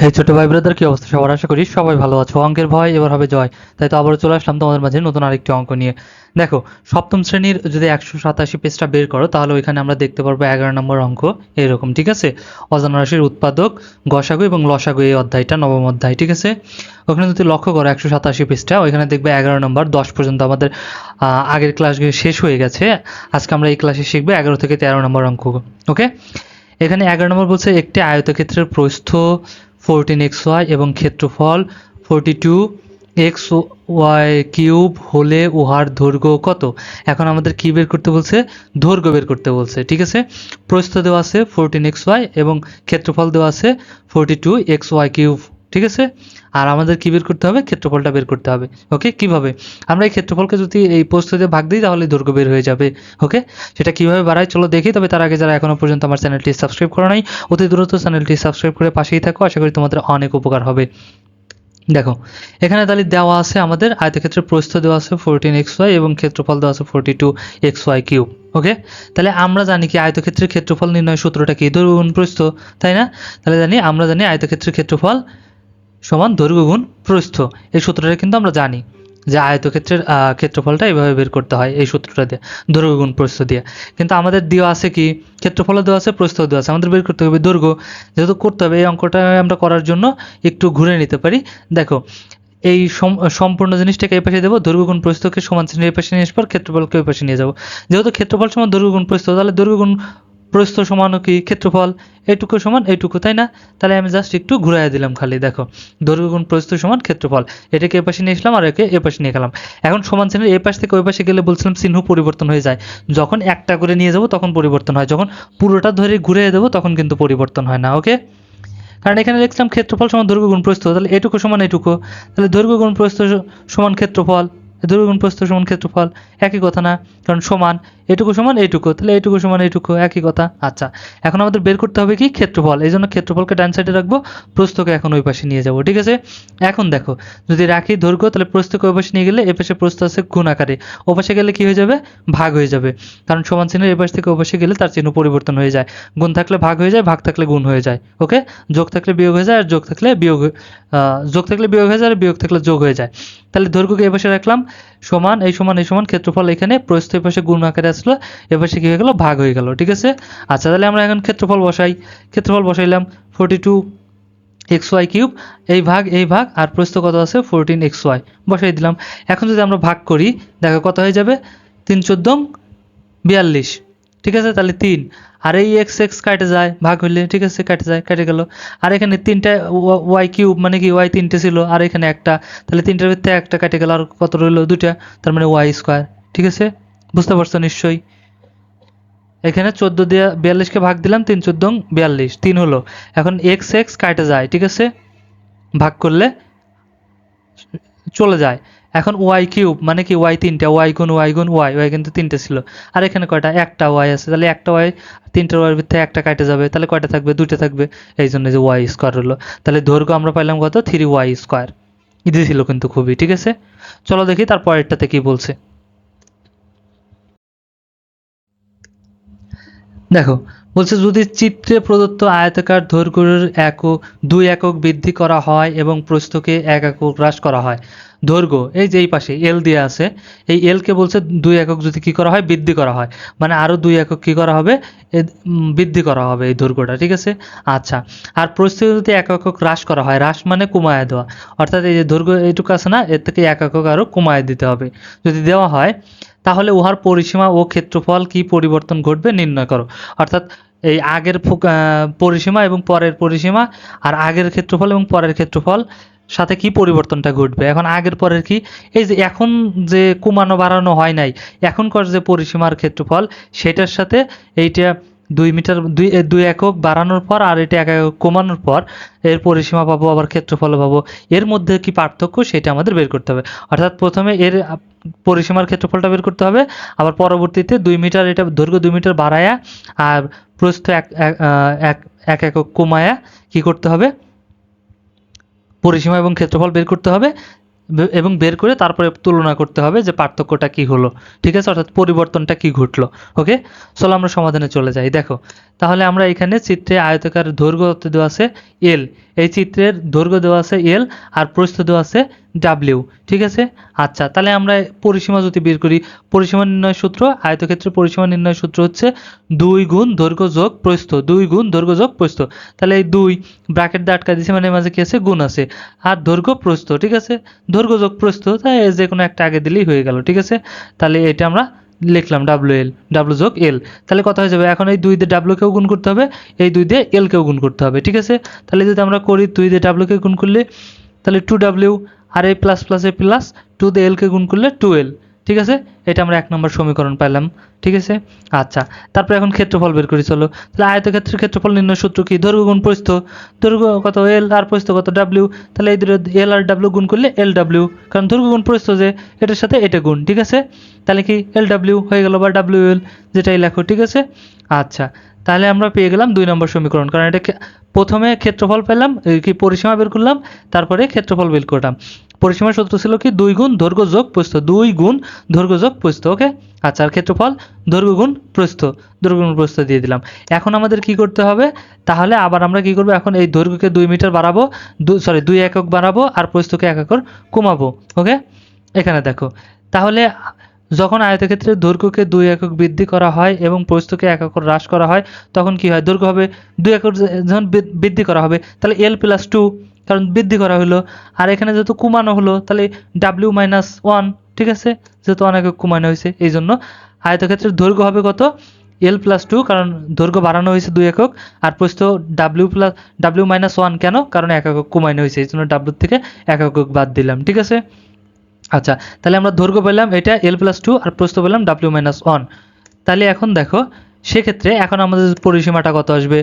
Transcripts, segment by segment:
হে ছোট ভাই ব্রাদার কি অবস্থা? সবার আশা করি সবাই ভালো আছো। অঙ্কের ভয় এবার হবে জয়। তাই তো আবারও চলে আসলাম তোমাদের মাঝে নতুন আরেকটি অঙ্ক নিয়ে। দেখো, সপ্তম শ্রেণির যদি একশো সাতাশি পেজটা বের করো, তাহলে ওইখানে আমরা দেখতে পারব এগারো নম্বর অঙ্ক এরকম, ঠিক আছে? অজানা রাশির উৎপাদক, গসাগু এবং লসাগু এই অধ্যায়টা, নবম অধ্যায়, ঠিক আছে? ওখানে যদি লক্ষ্য করো একশো সাতাশি পেজটা, ওইখানে দেখবে এগারো নম্বর, দশ পর্যন্ত আমাদের আগের ক্লাসগুলো শেষ হয়ে গেছে। আজকে আমরা এই ক্লাসে শিখব এগারো থেকে তেরো নম্বর অঙ্ক, ওকে? এখানে এগারো নম্বর বলছে একটি আয়তক্ষেত্রের প্রস্থ ফোরটিন এক্স ওয়াই এবং ক্ষেত্রফল forty two X Y cube হলে উহার দৈর্ঘ্য কত? এখন আমাদের কি বের করতে বলছে? দৈর্ঘ্য বের করতে বলছে, ঠিক আছে? প্রস্থ দেওয়া আছে ফোরটিন এক্স ওয়াই এবং ক্ষেত্রফল দেওয়া আছে forty two X Y cube ঠিক আছে? আর আমাদের কি বের করতে হবে? ক্ষেত্রফলটা বের করতে হবে। ওকে কীভাবে? আমরা এই ক্ষেত্রফলকে যদি এই প্রস্থ দিয়ে ভাগ দিই, তাহলে দৈর্ঘ্য বের হয়ে যাবে। ওকে সেটা কীভাবে বাড়ায় চলো দেখি। তবে তার আগে যারা এখনও পর্যন্ত আমার চ্যানেলটি সাবস্ক্রাইব করো নাই, অতি দ্রুত চ্যানেলটি সাবস্ক্রাইব করে পাশেই থাকো। আশা করি তোমাদের অনেক উপকার হবে। দেখো, এখানে তাহলে দেওয়া আছে আমাদের আয়তক্ষেত্রের প্রস্থ দেওয়া আছে ফোরটিন এক্স ওয়াই এবং ক্ষেত্রফল দেওয়া আছে forty two X Y cube okay তাহলে আমরা জানি কি আয়তক্ষেত্রের ক্ষেত্রফল নির্ণয় সূত্রটা কি? গুণ প্রস্থ, তাই না? তাহলে জানি আমরা জানি আয়তক্ষেত্রের ক্ষেত্রফল সমান দৈর্ঘ্য গুণ প্রস্থ। এই সূত্রটা কিন্তু আমরা জানি যে আয়তক্ষেত্রের ক্ষেত্রফলটা এইভাবে বের করতে হয় এই সূত্রটা দিয়ে দৈর্ঘ্য গুণ প্রস্থ দিয়ে। কিন্তু আমাদের দেওয়া আছে কি? ক্ষেত্রফল দেওয়া আছে, প্রস্থ দেওয়া আছে। আমাদের বের করতে হবে দৈর্ঘ্য। যেহেতু করতে হবে, এই অঙ্কটা আমরা করার জন্য একটু ঘুরে নিতে পারি। দেখো, এই সম- সম্পূর্ণ জিনিসটাকে এই পাশে দেবো দৈর্ঘ্য গুণ প্রস্থকে সমান চিহ্ন এই পাশে নিয়ে আসব ক্ষেত্রফলকে ওই পাশে নিয়ে যাব। যেহেতু ক্ষেত্রফল সমান দৈর্ঘ্যগুণ প্রস্থ, তাহলে দৈর্ঘ্য গুণ প্রস্থ সমান কি ক্ষেত্রফল? এইটুকু সমান এইটুকু, তাই না? তাহলে আমি জাস্ট একটু ঘুরাই দিলাম খালি, দেখো। দৈর্ঘ্য গুণ প্রস্থ সমান ক্ষেত্রফল। এটাকে এ পাশে নিয়ে এসলাম আর একে এ পাশে নিয়ে গেলাম। এখন সমান চিহ্নের এ পাশ থেকে ওই পাশে গেলে বলছিলাম চিহ্ন পরিবর্তন হয়ে যায়। যখন একটা করে নিয়ে যাব তখন পরিবর্তন হয়। যখন পুরোটা ধরে ঘুরে দেবো তখন কিন্তু পরিবর্তন হয় না ওকে কারণ এখানে লিখলাম ক্ষেত্রফল সমান দৈর্ঘ্য গুণ প্রস্থ। তাহলে এটুকু সমান এটুকু তাহলে দৈর্ঘ্য গুণ প্রস্থ সমান ক্ষেত্রফল। দৈর্ঘ্য গুণ প্রস্থ সমান ক্ষেত্রফল একই কথা না, কারণ সমান এটুকু সমান এইটুকু, তাহলে এইটুকু সমান এইটুকু একই কথা। আচ্ছা এখন আমাদের বের করতে হবে কি ক্ষেত্রফল? এই জন্য ক্ষেত্রফলকে ডান সাইডে রাখব, প্রস্থকে এখন ওই পাশে নিয়ে যাব, ঠিক আছে? এখন দেখো, যদি রাখি দৈর্ঘ্য, তাহলে প্রস্থকে ওই পাশে নিয়ে গেলে এ পাশে প্রস্থ আছে গুণ আকারে। ও পাশে গেলে কি হয়ে যাবে? ভাগ হয়ে যাবে। কারণ সমান চিহ্নের এ পাশ থেকে ও পাশে গেলে তার চিহ্ন পরিবর্তন হয়ে যায়। গুণ থাকলে ভাগ হয়ে যায়, ভাগ থাকলে গুণ হয়ে যায়, ওকে? যোগ থাকলে বিয়োগ হয়ে যায় আর যোগ থাকলে বিয়োগ যোগ থাকলে বিয়োগ হয়ে যায় আর বিয়োগ থাকলে যোগ হয়ে যায়। তাহলে দৈর্ঘ্যকে এ পাশে রাখলাম সমান, এই সমান এই সমান ক্ষেত্রফল এখানে প্রস্থ পাশে গুণ আকারে আসলো এ পাশে কি হয়ে গেল? ভাগ হয়ে গেল, ঠিক আছে? আচ্ছা তাহলে আমরা এখন ক্ষেত্রফল বসাই। ক্ষেত্রফল বসাইলাম forty two X Y cube, এই ভাগ এই ভাগ, আর প্রস্থ কত আছে? ফোরটিন এক্স ওয়াই বসাই দিলাম। এখন যদি আমরা ভাগ করি, দেখো কত হয়ে যাবে? তিন চোদ্দং বিয়াল্লিশ, ঠিক আছে? তাহলে তিন। আর এই এক্স এক্স কাটে যায়, ভাগ হইলে, ঠিক আছে, কাটে যায়, কেটে গেল। আর এখানে তিনটা ওয়াই কিউব মানে কি ওয়াই তিনটে ছিল, আর এখানে একটা। তাহলে তিনটার ভিতরে একটা কেটে গেল, আর কত রইল? দুটা তার মানে ওয়াই স্কোয়ার ঠিক আছে? বুঝতে পারছ নিশ্চয়ই? এখানে চোদ্দ দিয়ে বিয়াল্লিশকে ভাগ দিলাম, তিন চোদ্দ বিয়াল্লিশ, তিন হলো। এখন এক্স এক্স কাটে যায়, ঠিক আছে? ভাগ করলে চলে যায়। এখন ওয়াই কিউব মানে কি ওয়াই তিনটা ওয়াই গুণ ওয়াই গুণ ওয়াই ওয়াই কিন্তু তিনটে ছিল। আর এখানে কয়টা? একটা ওয়াই আছে। তাহলে একটা ওয়াই তিনটা ওয়াইয়ের ভিতরে একটা কাটে যাবে। তাহলে কয়টা থাকবে? দুটো থাকবে। এই জন্য যে ওয়াই স্কোয়ার হলো। তাহলে দৈর্ঘ্য আমরা পাইলাম কত? থ্রি ওয়াই স্কোয়ার ইজি ছিল কিন্তু খুবই, ঠিক আছে? চলো দেখি তারপরেরটাতে কি বলছে। দেখো, বলছে যদি চিত্রে প্রদত্ত আয়তাকার দৈর্ঘ্যের একক দুই একক বৃদ্ধি করা হয় এবং প্রস্থকে এক একক হ্রাস করা হয়, দৈর্ঘ্য, এই যে এই পাশে এল দিয়ে আছে, এই এলকে বলছে দুই একক যদি কি করা হয়, বৃদ্ধি করা হয় মানে আরও দুই একক কি করা হবে বৃদ্ধি করা হবে এই দৈর্ঘ্যটা, ঠিক আছে? আচ্ছা আর প্রস্থকে যদি এক একক হ্রাস করা হয়, হ্রাস মানে কমায় দেওয়া, অর্থাৎ এই যে দৈর্ঘ্য এইটুকু আছে না, এর থেকে এক একক আরও কমায় দিতে হবে, যদি দেওয়া হয় তাহলে উহার পরিসীমা ও ক্ষেত্রফল কি পরিবর্তন ঘটবে নির্ণয় করো। অর্থাৎ এই আগের পরিসীমা এবং পরের পরিসীমা আর আগের ক্ষেত্রফল এবং পরের ক্ষেত্রফল সাথে কি পরিবর্তনটা ঘটবে? এখন আগের পরের কি? এই যে এখন যে কমানো বাড়ানো হয় নাই, এখনকার যে পরিসীমার ক্ষেত্রফল, সেটার সাথে এইটা দুই মিটার, দুই দুই একক বাড়ানোর পর আর এটা এক একক কমানোর পর এর পরিসীমা পাবো, আবার ক্ষেত্রফল পাবো। এর মধ্যে কি পার্থক্য সেটা আমাদের বের করতে হবে। অর্থাৎ প্রথমে এর পরিসীমার ক্ষেত্রফলটা বের করতে হবে, আবার পরবর্তীতে দুই মিটার এটা দৈর্ঘ্য দুই মিটার বাড়ায়া আর প্রস্থ এক এক একক কমায়া কি করতে হবে? পরিসীমা এবং ক্ষেত্রফল বের করতে হবে। এবং বের করে তারপরে তুলনা করতে হবে যে পার্থক্যটা কি হলো। ঠিক আছে? অর্থাৎ পরিবর্তনটা কি ঘটলো? ওকে? চলো আমরা সমাধানে চলে যাই। দেখো, তাহলে আমরা এখানে চিত্রে আয়তকার দৈর্ঘ্য দেওয়া আছে? এল এই চিত্রের দৈর্ঘ্য দেওয়া আছে এল আর প্রস্থ দেওয়া আছে ডাব্লিউ ঠিক আছে? আচ্ছা তাহলে আমরা পরিসীমা যদি বের করি, পরিসীমা নির্ণয় সূত্র আয়তক্ষেত্রের পরিসীমা নির্ণয় সূত্র হচ্ছে দুই গুণ দৈর্ঘ্য যোগ প্রস্থ। দুই গুণ দৈর্ঘ্য যোগ প্রস্থ। তাহলে এই দুই, ব্র্যাকেট দিয়ে আটকা দিয়েছে মানে মাঝে কি আছে? গুণ আছে। আর দৈর্ঘ্য প্রস্থ, ঠিক আছে? দৈর্ঘ্য যোগ প্রস্থ তাই এ যে কোনো একটা আগে দিলেই হয়ে গেল, ঠিক আছে? তাহলে এটা আমরা লিখলাম ডাব্লু এল ডাব্লু যোগ এল তাহলে কথা হয়ে যাবে, এখন এই দুই দিয়ে ডাব্লুকেও গুণ করতে হবে, এই দুই দিয়ে এলকেও গুণ করতে হবে, ঠিক আছে? তাহলে যদি আমরা করি দুই দিয়ে ডাব্লুকে গুণ করলে, তাহলে টু ডাব্লিউ আর এ প্লাস প্লাস এ প্লাস টু দিয়ে এলকে গুণ করলে টু এল ঠিক আছে? এটা আমরা এক নম্বর সমীকরণ পেলাম ঠিক আছে? আচ্ছা তারপরে এখন ক্ষেত্রফল বের করি, চলো। তাহলে আয়তক্ষেত্রের ক্ষেত্রফল নির্ণয় সূত্র কি? দৈর্ঘ্য গুণ প্রস্থ। দৈর্ঘ্য কত? এল আর প্রস্থ কত? ডাব্লিউ তাহলে এই দুটো এল আর ডাব্লিউ গুণ করলে এল ডাব্লিউ কারণ দৈর্ঘ্য গুণ প্রস্থ যে, এটার সাথে এটা গুণ, ঠিক আছে? তাহলে কি এল ডাব্লিউ হয়ে গেল বা ডাব্লিউ এল যেটাই লেখো, ঠিক আছে? আচ্ছা তাহলে আমরা পেয়ে গেলাম দুই নম্বর সমীকরণ। কারণ এটা প্রথমে ক্ষেত্রফল পেলাম কি পরিসীমা বের করলাম, তারপরে ক্ষেত্রফল বের করলাম। পরিসীমার সূত্র ছিল কি? দুই গুণ দৈর্ঘ্য যোগ প্রস্থ দুই গুণ দৈর্ঘ্য যোগ প্রস্থ ওকে? আচ্ছা আর ক্ষেত্রফল? দৈর্ঘ্য গুণ প্রস্থ দৈর্ঘ্য গুণ প্রস্থ দিয়ে দিলাম। এখন আমাদের কি করতে হবে? তাহলে আবার আমরা কি করব? এখন এই দৈর্ঘ্যকে দুই মিটার বাড়াবো সরি দুই একক বাড়াবো আর প্রস্থকে এক একর কমাবো, ওকে? এখানে দেখো। তাহলে যখন আয়তক্ষেত্রের দৈর্ঘ্যকে দুই একক বৃদ্ধি করা হয় এবং প্রস্থকে এক একক হ্রাস করা হয়, তখন কি হয়? দৈর্ঘ্য হবে দুই একক যে- যখন বৃদ্ধি করা হবে, তাহলে এল প্লাস টু কারণ বৃদ্ধি করা হলো আর এখানে যেহেতু কমানো হলো, তাহলে ডাব্লিউ মাইনাস ওয়ান ঠিক আছে? যেহেতু অনেক কমানো হয়েছে এই জন্য আয়তক্ষেত্রের দৈর্ঘ্য হবে কত? এল প্লাস টু কারণ দৈর্ঘ্য বাড়ানো হয়েছে দুই একক, আর প্রস্থ W plus W minus one কেন? কারণ এক একক কমানো হয়েছে এই জন্য ডাব্লিউ থেকে এক একক বাদ দিলাম, ঠিক আছে? আচ্ছা তাহলে আমরা দৈর্ঘ্য পেলাম এটা এল প্লাস টু আর প্রস্থ পেলাম ডাব্লিউ মাইনাস ওয়ান তাহলে এখন দেখো, সেক্ষেত্রে এখন আমাদের পরিসীমাটা কত আসবে?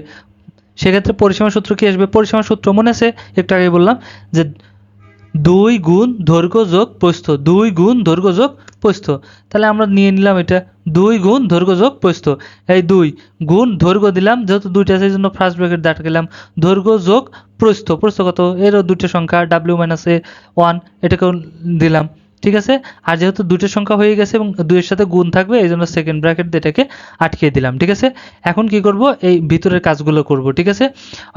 সেক্ষেত্রে পরিসীমা সূত্র কি আসবে? পরিসীমা সূত্র মনে আছে? একটু আগে বললাম যে দুই গুণ দৈর্ঘ্য যোগ প্রস্থ দুই গুণ দৈর্ঘ্য যোগ প্রস্থ তাহলে আমরা নিয়ে নিলাম এটা। দুই গুণ দৈর্ঘ্য যোগ প্রস্থ এই দুই গুণ দৈর্ঘ্য দিলাম, যেহেতু দুইটা এই জন্য ফার্স্ট ব্র্যাকেট দাঁড় গেলাম। দৈর্ঘ্য যোগ প্রস্থ প্রস্থ কত? এরও দুটো সংখ্যা ডাব্লিউ মাইনাস এ ওয়ান এটাকেও দিলাম। ঠিক আছে? আর যেহেতু দুটো সংখ্যা হয়ে গেছে এবং দুইয়ের সাথে গুণ থাকবে, এই জন্য সেকেন্ড ব্র্যাকেট এটাকে আটকিয়ে দিলাম, ঠিক আছে? এখন কি করব? এই ভিতরের কাজগুলো করব, ঠিক আছে?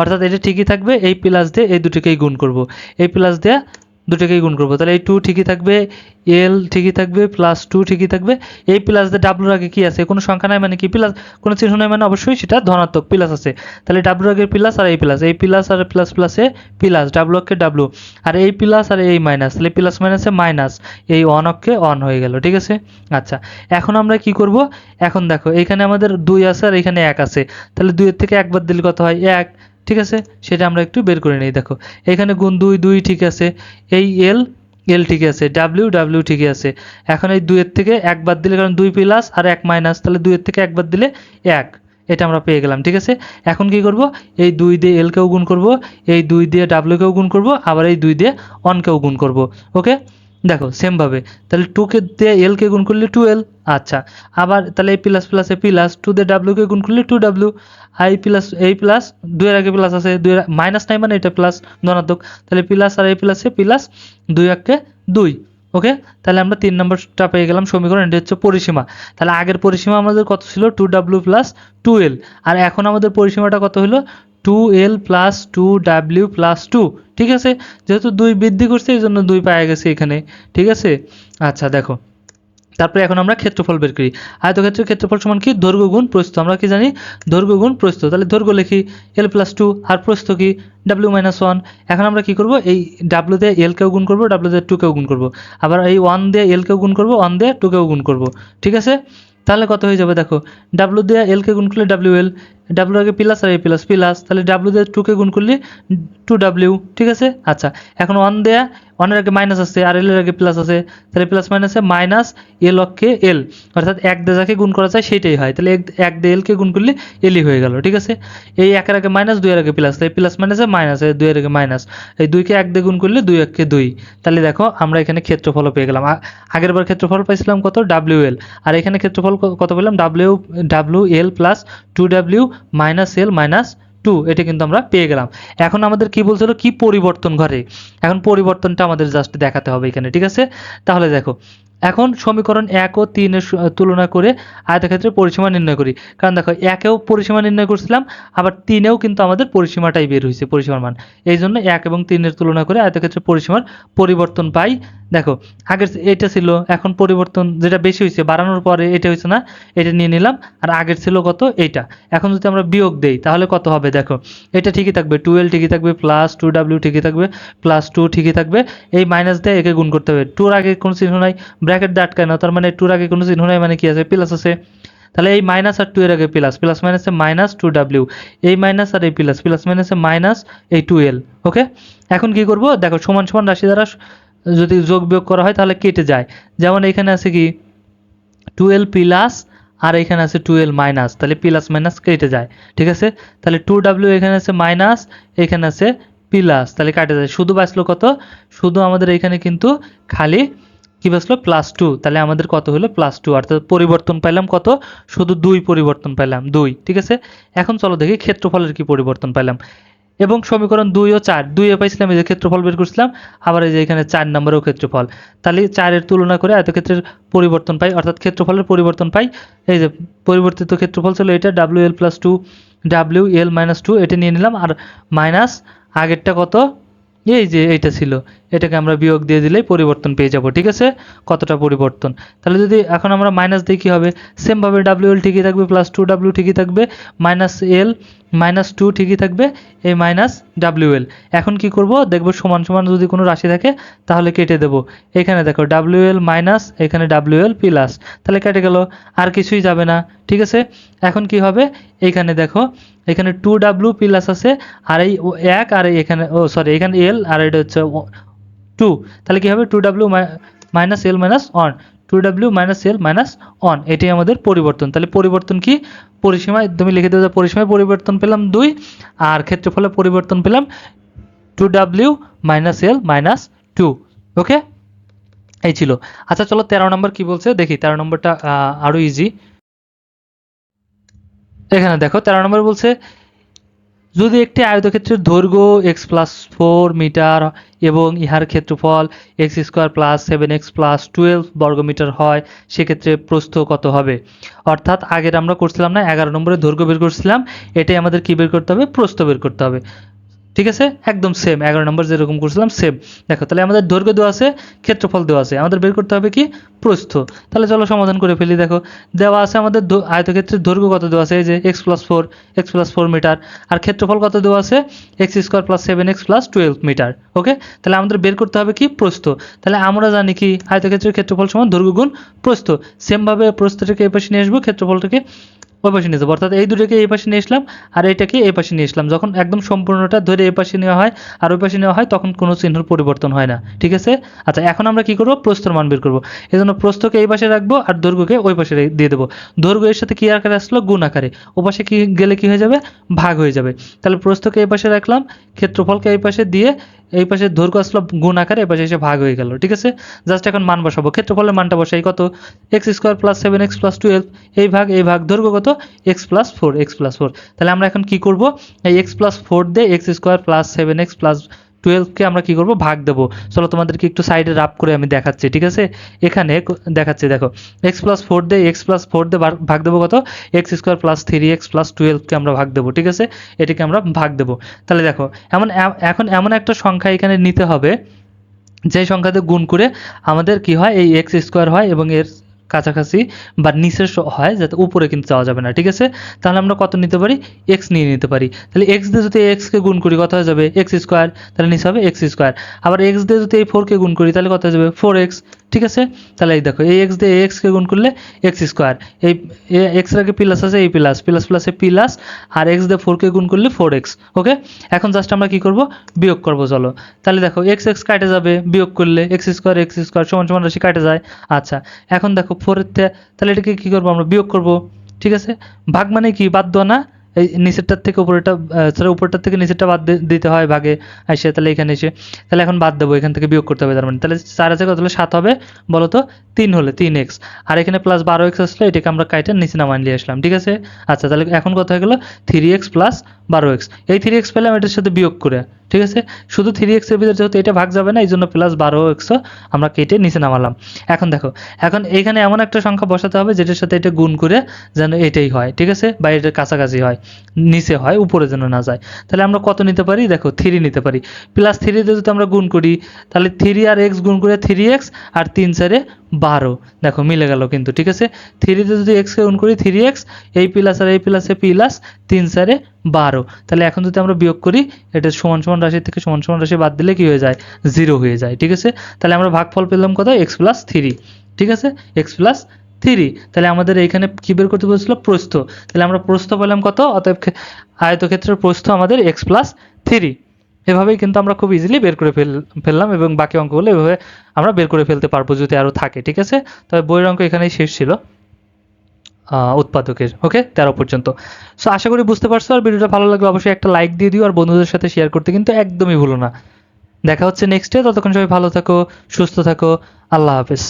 অর্থাৎ এটা ঠিকই থাকবে, এই প্লাস দিয়ে এই দুটোকেই গুণ করব। এই প্লাস দিয়ে দুটোকেই গুণ করব। তাহলে এই টু ঠিকই থাকবে এল ঠিকই থাকবে প্লাস টু ঠিকই থাকবে। এই প্লাস দিয়ে ডাব্লুর আগে কি আছে? কোনো সংখ্যা নাই মানে কি? প্লাস কোনো চিহ্ন নাই মানে অবশ্যই সেটা ধনাত্মক প্লাস আছে। তাহলে ডাব্লুর আগে প্লাস আর এই প্লাস এই প্লাস আর প্লাস প্লাসে প্লাস ডাব্লু অক্ষে ডাব্লু আর এই প্লাস আর এই মাইনাস তাহলে প্লাস মাইনাসে মাইনাস এই অন অক্ষে অন হয়ে গেল, ঠিক আছে? আচ্ছা এখন আমরা কি করব? এখন দেখো, এখানে আমাদের দুই আছে আর এখানে এক আছে। তাহলে দুইয়ের থেকে একবার দিলে কত হয়? এক। ঠিক আছে? সেটা আমরা একটু বের করে নিই, দেখো। এখানে গুণ দুই দুই ঠিক আছে। এই এল এল ঠিক আছে। ডাব্লিউ ডাব্লিউ ঠিক আছে। এখন এই দুইয়ের থেকে একবার দিলে, কারণ দুই প্লাস আর এক মাইনাস তাহলে দুইয়ের থেকে একবার দিলে এক। এটা আমরা পেয়ে গেলাম, ঠিক আছে? এখন কি করব? এই দুই দিয়ে এলকেও গুণ করব, এই দুই দিয়ে ডাব্লিউকেও গুণ করব, আবার এই দুই দিয়ে অনকেও গুণ করব ওকে দেখো সেমভাবে তাহলে টুকে দিয়ে এলকে গুণ করলে টু এল আচ্ছা। আবার তাহলে এই প্লাস প্লাস এ প্লাস টু দিয়ে ডাব্লিউকে গুণ করলে টু ডাব্লিউ আই প্লাস এই প্লাস দুইয়ের আগে প্লাস আছে দুই মাইনাস নাই মানে এটা প্লাস ধনাত্মক। তাহলে প্লাস আর এই প্লাসে প্লাস দুই একে দুই ওকে তাহলে আমরা তিন নম্বরটা পেয়ে গেলাম সমীকরণ, এটা হচ্ছে পরিসীমা। তাহলে আগের পরিসীমা আমাদের কত ছিল? Two W plus two L আর এখন আমাদের পরিসীমাটা কত হলো? Two L plus two W plus two ঠিক আছে? যেহেতু দুই বৃদ্ধি করছে, এই জন্য দুই পাওয়া গেছে এখানে, ঠিক আছে? আচ্ছা দেখো। তারপরে এখন আমরা ক্ষেত্রফল বের করি। আয়তক্ষেত্রের ক্ষেত্রফল সমান কি? দৈর্ঘ্য গুণ প্রস্থ। আমরা কি জানি? দৈর্ঘ্য গুণ প্রস্থ। তাহলে দৈর্ঘ্য লিখি এল প্লাস টু আর প্রস্থ কি? ডাব্লিউ মাইনাস ওয়ান এখন আমরা কি করব? এই ডাব্লিউ দিয়ে এলকেও গুণ করব ডাব্লিউ দিয়ে টুকেও গুণ করব। আবার এই ওয়ান দিয়ে এলকেও গুণ করব ওয়ান দিয়ে টুকেও গুণ করব। ঠিক আছে? তাহলে কত হয়ে যাবে দেখো? ডাব্লিউ দিয়ে এলকে গুণ করলে ডাব্লিউ এল ডাব্লিউ আগে প্লাস আর এ প্লাস প্লাস তাহলে ডাব্লিউ দিয়ে টুকে গুণ করলে টু ডাব্লিউ ঠিক আছে? আচ্ছা এখন ওয়ান দেয়া ওয়ানের আগে মাইনাস আছে, আর এল এর আগে প্লাস আছে। তাহলে প্লাস মাইনাসে মাইনাস এল অক্ষে এল অর্থাৎ এক দিয়ে যাকে গুণ করা যায় সেটাই হয়। তাহলে এক- দিয়ে এলকে গুণ করলে এলই হয়ে গেল, ঠিক আছে? এই একের আগে মাইনাস দুইয়ের আগে প্লাস তাই প্লাস মাইনাসে মাইনাস এই দুইয়ের আগে মাইনাস এই দুইকে এক দিয়ে গুণ করলে দুই এককে দুই। তাহলে দেখো, আমরা এখানে ক্ষেত্রফল পেয়ে গেলাম। আগের বার ক্ষেত্রফল পাইছিলাম কত? ডাব্লিউ এল আর এখানে ক্ষেত্রফল কত পেলাম? W W L plus two W minus L minus two এটা কিন্তু আমরা পেয়ে গেলাম। এখন আমাদের কি বলছিল? কি পরিবর্তন ঘটে? এখন পরিবর্তনটা আমাদের জাস্ট দেখাতে হবে এখানে, ঠিক আছে? তাহলে দেখো, এখন সমীকরণ এক ও তিনের তুলনা করে আয়তক্ষেত্রে পরিসীমা নির্ণয় করি। কারণ দেখো, একেও পরিসীমা নির্ণয় করছিলাম, আবার তিনেও কিন্তু আমাদের পরিসীমাটাই বের হয়েছে, পরিসীমার মান। এই জন্য এক এবং তিনের তুলনা করে আয়তক্ষেত্রে পরিসীমার পরিবর্তন পাই দেখো, আগের এটা ছিল, এখন পরিবর্তন যেটা বেশি হয়েছে, বাড়ানোর পরে এটা হয়েছে না, এটা নিয়ে নিলাম, আর আগের ছিল কত? এইটা। এখন যদি আমরা বিয়োগ দেই, তাহলে কত হবে? দেখো, এটা ঠিকই থাকবে, টুয়েলভ ঠিকই থাকবে প্লাস টু ডাব্লিউ ঠিকই থাকবে প্লাস টু ঠিকই থাকবে, এই মাইনাস দিয়ে একে গুণ করতে হবে। টুর আগে কোনো চিহ্ন নাই ব্র্যাকেট দিয়ে আটকায় না তার মানে টুর আগে কোনো চিহ্ন নাই মানে কি আছে? প্লাস আছে। তাহলে এই মাইনাস আর টু এর আগে প্লাস প্লাস মাইনাসে মাইনাস টু ডাব্লিউ এই মাইনাস আর এই প্লাস প্লাস মাইনাসে মাইনাস এই টু এল ওকে এখন কি করব? দেখো, সমান সমান রাশি দ্বারা যদি যোগ বিয়োগ করা হয়, তাহলে কেটে যায়। যেমন এখানে আছে কি টুয়েলভ প্লাস আর এখানে আছে টুয়েলভ মাইনাস তাহলে প্লাস মাইনাস কেটে যায়, ঠিক আছে? তাহলে টু ডাব্লিউ এখানে আছে মাইনাস এখানে আছে প্লাস তাহলে কাটে যায়। শুধু বাঁচলো কত? শুধু আমাদের এখানে কিন্তু খালি কি বাঁচলো? প্লাস টু তাহলে আমাদের কত হলো? প্লাস টু অর্থাৎ পরিবর্তন পাইলাম কত? শুধু দুই পরিবর্তন পাইলাম, দুই, ঠিক আছে? এখন চলো দেখি ক্ষেত্রফলের কি পরিবর্তন পাইলাম। এবং সমীকরণ দুই ও চার দুইয়ে পাইছিলাম এই যে ক্ষেত্রফল বের করছিলাম, আবার এই যে এখানে চার নম্বরেও ক্ষেত্রফল। তাহলে চারের তুলনা করে আয়তক্ষেত্রের পরিবর্তন পাই, অর্থাৎ ক্ষেত্রফলের পরিবর্তন পাই। এই যে পরিবর্তিত ক্ষেত্রফল ছিল এটা W L plus two W L minus two এটা নিয়ে নিলাম, আর মাইনাস আগেরটা কত? এই যে এইটা ছিল। এটাকে আমরা বিয়োগ দিয়ে দিলেই পরিবর্তন পেয়ে যাব, ঠিক আছে? কতটা পরিবর্তন? তাহলে যদি এখন আমরা মাইনাস দিই কী হবে সেমভাবে ডাব্লিউ এল ঠিকই থাকবে প্লাস টু ডাব্লিউ ঠিকই থাকবে মাইনাস এল মাইনাস টু ঠিকই থাকবে, এই মাইনাস ডাব্লিউ এল এখন কি করব? দেখব সমান সমান যদি কোনো রাশি থাকে, তাহলে কেটে দেবো। এখানে দেখো ডাব্লিউ এল মাইনাস এখানে ডাব্লিউ এল প্লাস তাহলে কেটে গেল, আর কিছুই যাবে না, ঠিক আছে? এখন কি হবে? এখানে দেখো, এখানে টু ডাব্লিউ প্লাস আছে, আর এই এক, আর এখানে, ও সরি এখানে এল আর এটা হচ্ছে টু তাহলে কি হবে? Two W minus L minus one two W minus L minus one এটাই আমাদের পরিবর্তন। তাহলে পরিবর্তন কি? পরিসীমায়, তুমি লিখে দেবে পরিসীমায় পরিবর্তন পেলাম দুই, আর ক্ষেত্রফলে পরিবর্তন পেলাম two W minus L minus two okay এই ছিল। আচ্ছা চলো তেরো নম্বর কি বলছে? দেখি, তেরো নম্বরটা আরও ইজি এখানে দেখো, তেরো নম্বর বলছে যদি একটি আয়তক্ষেত্রের দৈর্ঘ্য এক্স প্লাস ফোর মিটার এবং ইহার ক্ষেত্রফল X square plus seven X plus twelve বর্গমিটার হয়, সেক্ষেত্রে প্রস্থ কত হবে? অর্থাৎ আগের আমরা করছিলাম না, এগারো নম্বরে দৈর্ঘ্য বের করছিলাম, এটাই আমাদের কী বের করতে হবে? প্রস্থ বের করতে হবে। ঠিক আছে? একদম সেম এগারো নম্বর যেরকম করছিলাম সেম দেখো, তাহলে আমাদের দৈর্ঘ্য দেওয়া আছে, ক্ষেত্রফল দেওয়া আছে। আমাদের বের করতে হবে কি? প্রস্থ। তাহলে চলো সমাধান করে ফেলি, দেখো। দেওয়া আছে আমাদের আয়তক্ষেত্রের দৈর্ঘ্য কত দেওয়া আছে? এই যে X plus four X plus four metre আর ক্ষেত্রফল কত দেওয়া আছে? X square plus seven X plus twelve metre okay তাহলে আমাদের বের করতে হবে কি? প্রস্থ। তাহলে আমরা জানি কি? আয়তক্ষেত্রের ক্ষেত্রফল সমান দৈর্ঘ্য গুণ প্রস্থ। সেমভাবে প্রস্থটাকে এই পাশে নিয়ে আসব, ক্ষেত্রফলটাকে ওই পাশে নিয়ে যাব। অর্থাৎ এই দুটোকে এই পাশে নিয়ে আসলাম, আর এটাকে এই পাশে নিয়ে আসলাম। যখন একদম সম্পূর্ণটা ধরে এই পাশে নেওয়া হয় আর ওই পাশে নেওয়া হয়, তখন কোনো চিহ্নের পরিবর্তন হয় না। ঠিক আছে? আচ্ছা এখন আমরা কি করব? প্রস্তর মান বের করব। এই জন্য প্রস্থকে এই পাশে রাখব আর দৈর্ঘ্যকে ওই পাশে দিয়ে দেবো। দৈর্ঘ্য এর সাথে কি আকারে আসলো? গুণ আকারে। ও পাশে কি গেলে কি হয়ে যাবে? ভাগ হয়ে যাবে। তাহলে প্রস্থকে এই পাশে রাখলাম, ক্ষেত্রফলকে এই পাশে দিয়ে এই পাশে দৈর্ঘ্য আসলো গুণ আকারে, এই পাশে এসে ভাগ হয়ে গেল, ঠিক আছে? জাস্ট এখন মান বসাবো। ক্ষেত্রফলের মানটা বসাই কত? X square plus seven X plus twelve এই ভাগ এই ভাগ, দৈর্ঘ্য কত? X plus four X plus four তাহলে আমরা এখন কি করব? এই এক্স প্লাস ফোর দিয়ে X square plus seven X plus টুয়েলভকে আমরা কি করব? ভাগ দেবো। চলো তোমাদেরকে একটু সাইডে রাপ করে আমি দেখাচ্ছি, ঠিক আছে? এখানে দেখাচ্ছি, দেখো। এক্স প্লাস ফোর দিয়ে এক্স প্লাস ফোর দিয়ে ভাগ- দেবো কত? X square plus three X plus টুয়েলভকে আমরা ভাগ দেবো, ঠিক আছে? এটিকে আমরা ভাগ দেবো। তাহলে দেখো, এমন এখন এমন একটা সংখ্যা এখানে নিতে হবে যে সংখ্যাতে গুণ করে আমাদের কি হয়? এই এক্স স্কোয়ার হয় এবং এর কাছাকাছি বা নিচের হয় যাতে উপরে কিন্তু যাওয়া যাবে না, ঠিক আছে? তাহলে আমরা কত নিতে পারি? এক্স নিয়ে নিতে পারি। তাহলে এক্স দিয়ে যদি এক্সকে গুণ করি, কত হয়ে যাবে? এক্স স্কোয়ার তাহলে নিচে হবে এক্স স্কোয়ার আবার এক্স দিয়ে যদি এই ফোরকে গুণ করি, তাহলে কত হয়ে যাবে? ফোর এক্স ঠিক আছে? তাহলে এই দেখো, এই এক্স দিয়ে এক্সকে গুণ করলে এক্স স্কোয়ার এই এক্সের আগে প্লাস আছে, এই প্লাস প্লাস প্লাসে প্লাস আর এক্স দিয়ে ফোরকে গুণ করলে ফোর এক্স ওকে এখন জাস্ট আমরা কি করব? বিয়োগ করব, চলো। তাহলে দেখো এক্স এক্স কাটে যাবে, বিয়োগ করলে এক্স স্কোয়ার এক্স স্কোয়ার সমান সমান রাশি কাটে যায়। আচ্ছা এখন দেখো ফোরের তাহলে এটাকে কি করব আমরা? বিয়োগ করব, ঠিক আছে? ভাগ মানে কি? বাদ দেওয়া না? এই নিচেরটার থেকে উপরেটা সরি উপরটার থেকে নিচেরটা বাদ দিতে হয় ভাগে এসে তাহলে এখানে এসে, তাহলে এখন বাদ দেবো, এখান থেকে বিয়োগ করতে হবে, তার মানে। তাহলে চার আছে কত হলে? সাত হবে বলো তো তিন হলে, তিন এক্স। আর এখানে প্লাস বারো এক্স আসলে, এটাকে আমরা কাইটে নিচে নামান নিয়ে আসলাম, ঠিক আছে? আচ্ছা তাহলে এখন কত হয়ে গেলো? থ্রি এক্স প্লাস বারো এক্স এই থ্রি এক্স পেলাম এটার সাথে বিয়োগ করে, ঠিক আছে? শুধু থ্রি এক্সের ভিতরে যেহেতু এটা ভাগ যাবে না এই জন্য প্লাস বারো এক্সও আমরা কেটে নিচে নামালাম। এখন দেখো, এখন এখানে এমন একটা সংখ্যা বসাতে হবে যেটার সাথে এটা গুণ করে যেন এটাই হয়, ঠিক আছে? বা এটার কাছাকাছি হয়, নিচে হয়, উপরে যেন না যায়। তাহলে আমরা কত নিতে পারি? দেখো থ্রি নিতে পারি। প্লাস থ্রিতে যদি আমরা গুণ করি, তাহলে থ্রি আর এক্স গুণ করে থ্রি এক্স আর তিন চারে বারো। দেখো, মিলে গেল কিন্তু, ঠিক আছে? থ্রিতে যদি এক্সকে গুণ করি থ্রি এক্স এই প্লাস আর এই প্লাসে প্লাস তিন চারে বারো। তাহলে এখন যদি আমরা বিয়োগ করি, এটা সমান সমান রাশি থেকে সমান সমান রাশি বাদ দিলে কি হয়ে যায়? জিরো হয়ে যায়, ঠিক আছে? তাহলে আমরা ভাগফল পেলাম কত এক্স প্লাস থ্রি ঠিক আছে? এক্স প্লাস থ্রি তাহলে আমাদের এইখানে কি বের করতে বলেছিল? প্রস্থ। তাহলে আমরা প্রস্থ পেলাম কত? অতএব আয়তক্ষেত্রের প্রস্থ আমাদের এক্স প্লাস থ্রি এভাবেই কিন্তু আমরা খুব ইজিলি বের করে ফেল ফেললাম এবং বাকি অঙ্কগুলো এভাবে আমরা বের করে ফেলতে পারব যদি আরও থাকে, ঠিক আছে? তবে বইয়ের অঙ্ক এখানেই শেষ ছিল। উৎপাদকের ওকে তেরো পর্যন্ত। সো আশা করি বুঝতে পারছ আর ভিডিওটা ভালো লাগলে অবশ্যই একটা লাইক দিয়ে দিও আর বন্ধুদের সাথে শেয়ার করতে কিন্তু একদমই ভুলো না। দেখা হচ্ছে নেক্সট ডে ততক্ষণ সবাই ভালো থাকো, সুস্থ থাকো, আল্লাহ হাফেজ।